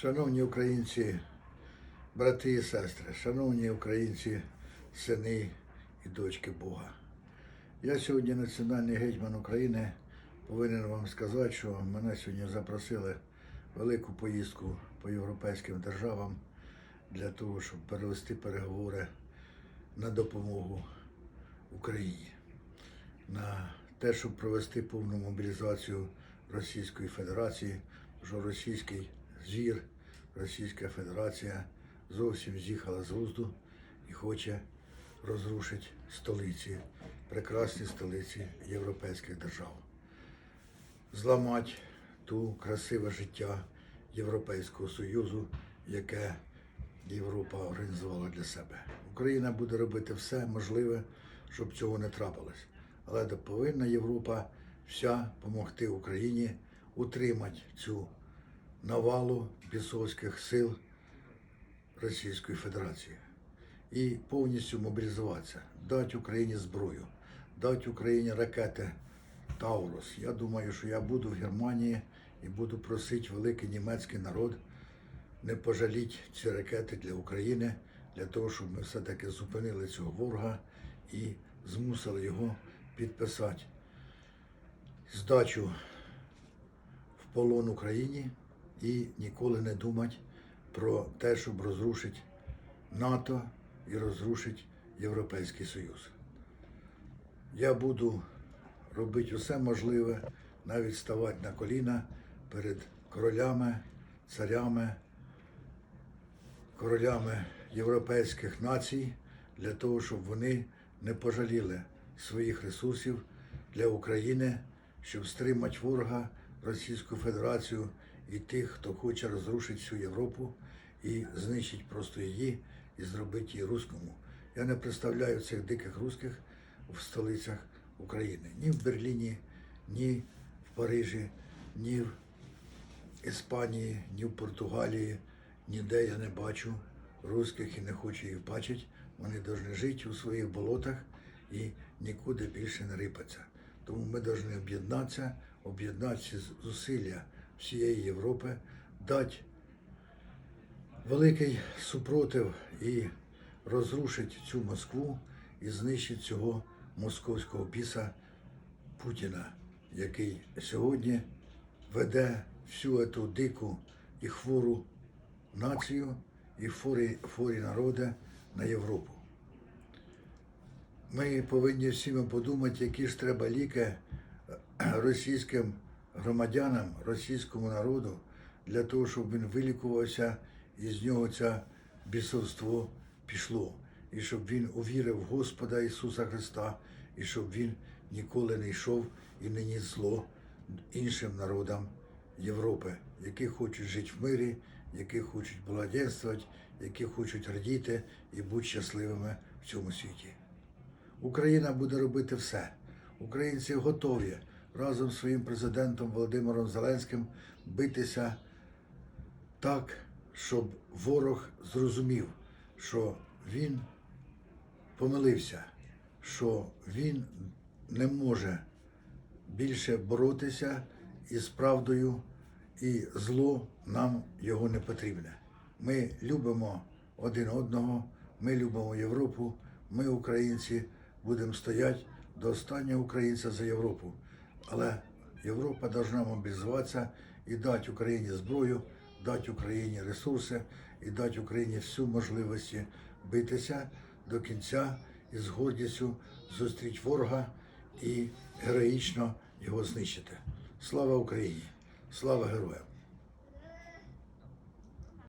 Шановні українці, брати і сестри, шановні українці, сини і дочки Бога. Я сьогодні національний гетьман України. Повинен вам сказати, що мене сьогодні запросили велику поїздку по європейським державам для того, щоб перевести переговори на допомогу Україні, на те, щоб провести повну мобілізацію Російської Федерації, що російський звір, Російська Федерація зовсім з'їхала з глузду і хоче розрушити столиці, прекрасні столиці європейських держав, зламати ту красиве життя Європейського Союзу, яке Європа організувала для себе. Україна буде робити все можливе, щоб цього не трапилось. Але повинна Європа вся допомогти Україні утримати цю навалу бісовських сил Російської Федерації. І повністю мобілізуватися, дати Україні зброю, дати Україні ракети Таурус. Я думаю, що я буду в Германії і буду просити великий німецький народ не пожаліть ці ракети для України, для того, щоб ми все-таки зупинили цього ворога і змусили його підписати здачу в полон Україні і ніколи не думати про те, щоб розрушити НАТО і розрушити Європейський Союз. Я буду робити усе можливе, навіть ставати на коліна перед королями, царями, королями європейських націй для того, щоб вони не пожаліли своїх ресурсів для України, щоб стримати ворога Російську Федерацію і тих, хто хоче розрушити всю Європу і знищити просто її і зробити її руському. Я не представляю цих диких русських в столицях України. Ні в Берліні, ні в Парижі, ні в Іспанії, ні в Португалії, ніде я не бачу русських і не хочу їх бачити. Вони повинні жити у своїх болотах і нікуди більше не рипатися. Тому ми повинні об'єднатися, об'єднати зусилля всієї Європи, дати великий супротив і розрушити цю Москву і знищити цього московського біса Путіна, який сьогодні веде всю цю дику і хвору націю і хворі, хворі народи на Європу. Ми повинні всі подумати, які ж треба ліки російським громадянам, російському народу, для того, щоб він вилікувався і з нього це бісовство пішло. І щоб він увірив в Господа Ісуса Христа, і щоб він ніколи не йшов і не ніс зло іншим народам Європи, які хочуть жити в мирі, які хочуть благоденствувати, які хочуть радіти і бути щасливими в цьому світі. Україна буде робити все. Українці готові разом з своїм президентом Володимиром Зеленським битися так, щоб ворог зрозумів, що він помилився, що він не може більше боротися із правдою, і зло нам його не потрібне. Ми любимо один одного, ми любимо Європу, ми, українці, будемо стояти до останнього українця за Європу. Але Європа повинна мобілізуватися і дати Україні зброю, дати Україні ресурси і дати Україні всю можливість битися до кінця і з гордістю зустріти ворога і героїчно його знищити. Слава Україні! Слава героям!